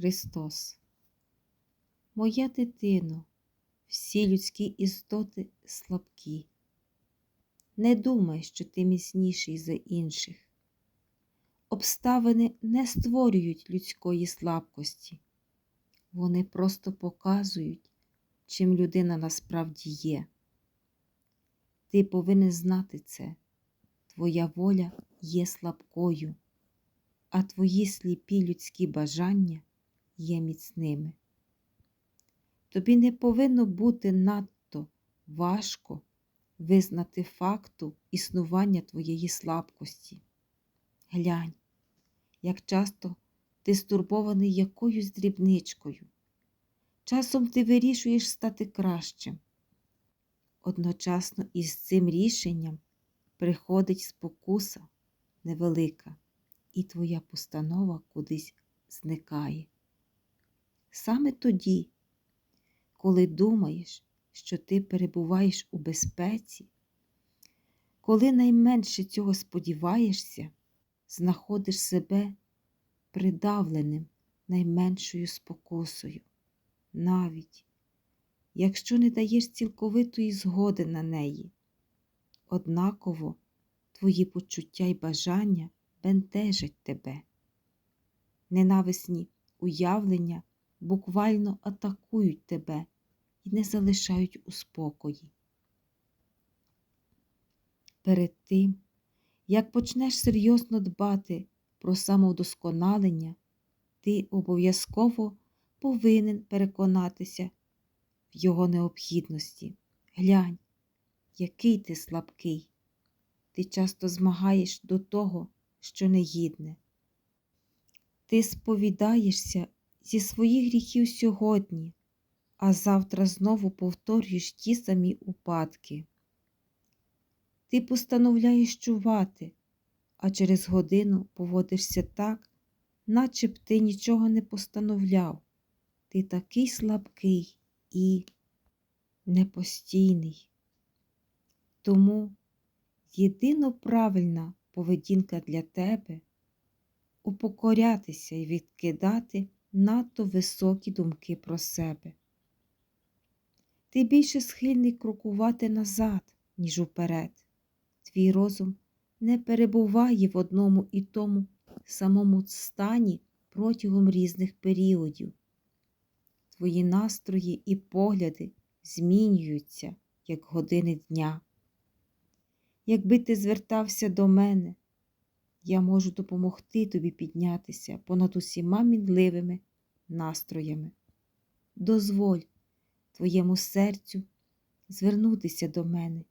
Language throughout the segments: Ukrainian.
Христос. Моя дитино, всі людські істоти слабкі. Не думай, що ти міцніший за інших. Обставини не створюють людської слабкості. Вони просто показують, чим людина насправді є. Ти повинен знати це. Твоя воля є слабкою, а твої сліпі людські бажання є міцними. Тобі не повинно бути надто важко визнати факту існування твоєї слабкості. Глянь, як часто ти стурбований якоюсь дрібничкою. Часом ти вирішуєш стати кращим. Одночасно із цим рішенням приходить спокуса невелика, і твоя постанова кудись зникає. Саме тоді, коли думаєш, що ти перебуваєш у безпеці, коли найменше цього сподіваєшся, знаходиш себе придавленим найменшою спокусою, навіть якщо не даєш цілковитої згоди на неї. Однаково твої почуття й бажання бентежать тебе. Ненависні уявлення буквально атакують тебе і не залишають у спокої. Перед тим, як почнеш серйозно дбати про самовдосконалення, ти обов'язково повинен переконатися в його необхідності. Глянь, який ти слабкий. Ти часто змагаєш до того, що негідне. Ти сповідаєшся зі своїх гріхів сьогодні, а завтра знову повторюєш ті самі упадки. Ти постановляєш чувати, а через годину поводишся так, наче б ти нічого не постановляв. Ти такий слабкий і непостійний. Тому єдино правильна поведінка для тебе упокорятися і відкидати надто високі думки про себе. Ти більше схильний крокувати назад, ніж уперед. Твій розум не перебуває в одному і тому самому стані протягом різних періодів. Твої настрої і погляди змінюються, як години дня. Якби ти звертався до мене, я можу допомогти тобі піднятися понад усіма мінливими настроями. Дозволь твоєму серцю звернутися до мене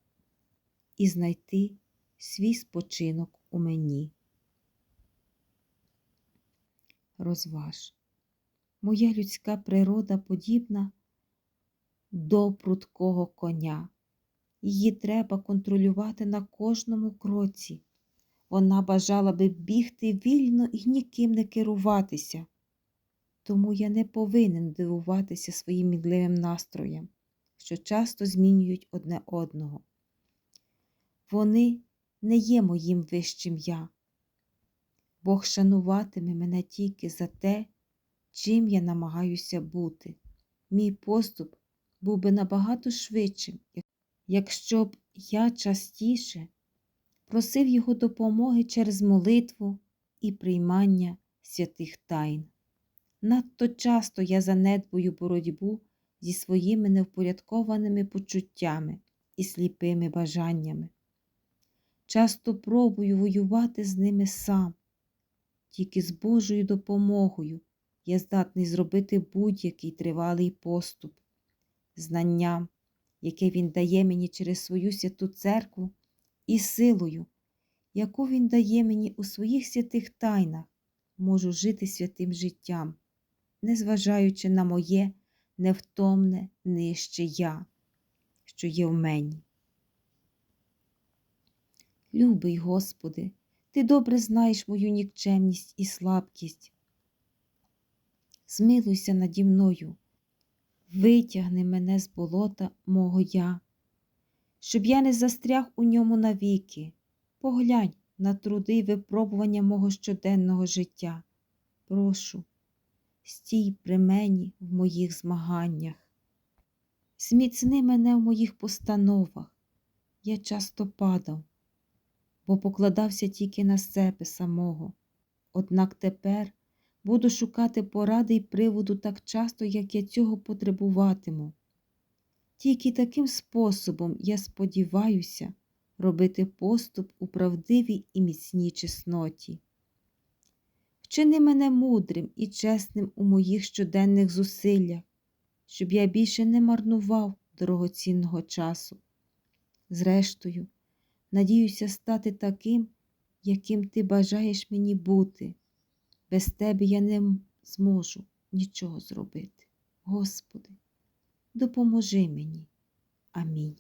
і знайти свій спочинок у мені. Розваж. Моя людська природа подібна до прудкого коня. Її треба контролювати на кожному кроці. Вона бажала би бігти вільно і ніким не керуватися. Тому я не повинен дивуватися своїм мідливим настроям, що часто змінюють одне одного. Вони не є моїм вищим я. Бог шануватиме мене тільки за те, чим я намагаюся бути. Мій поступ був би набагато швидшим, якщо б я частіше просив Його допомоги через молитву і приймання святих тайн. Надто часто я занедбую боротьбу зі своїми невпорядкованими почуттями і сліпими бажаннями. Часто пробую воювати з ними сам, тільки з Божою допомогою я здатний зробити будь-який тривалий поступ, знанням, яке Він дає мені через свою святу церкву і силою, яку Він дає мені у своїх святих тайнах, можу жити святим життям, незважаючи на моє невтомне нижче я, що є в мені. Любий Господи, Ти добре знаєш мою нікчемність і слабкість. Змилуйся наді мною, витягни мене з болота мого я, щоб я не застряг у ньому навіки. Поглянь на труди й випробування мого щоденного життя. Прошу, стій при мені в моїх змаганнях. Зміцни мене в моїх постановах. Я часто падав, бо покладався тільки на себе самого. Однак тепер буду шукати поради й приводу так часто, як я цього потребуватиму. Тільки таким способом я сподіваюся робити поступ у правдивій і міцній чесноті. Вчини мене мудрим і чесним у моїх щоденних зусиллях, щоб я більше не марнував дорогоцінного часу. Зрештою, надіюся стати таким, яким ти бажаєш мені бути. Без тебе я не зможу нічого зробити. Господи, допоможи мені. Амінь.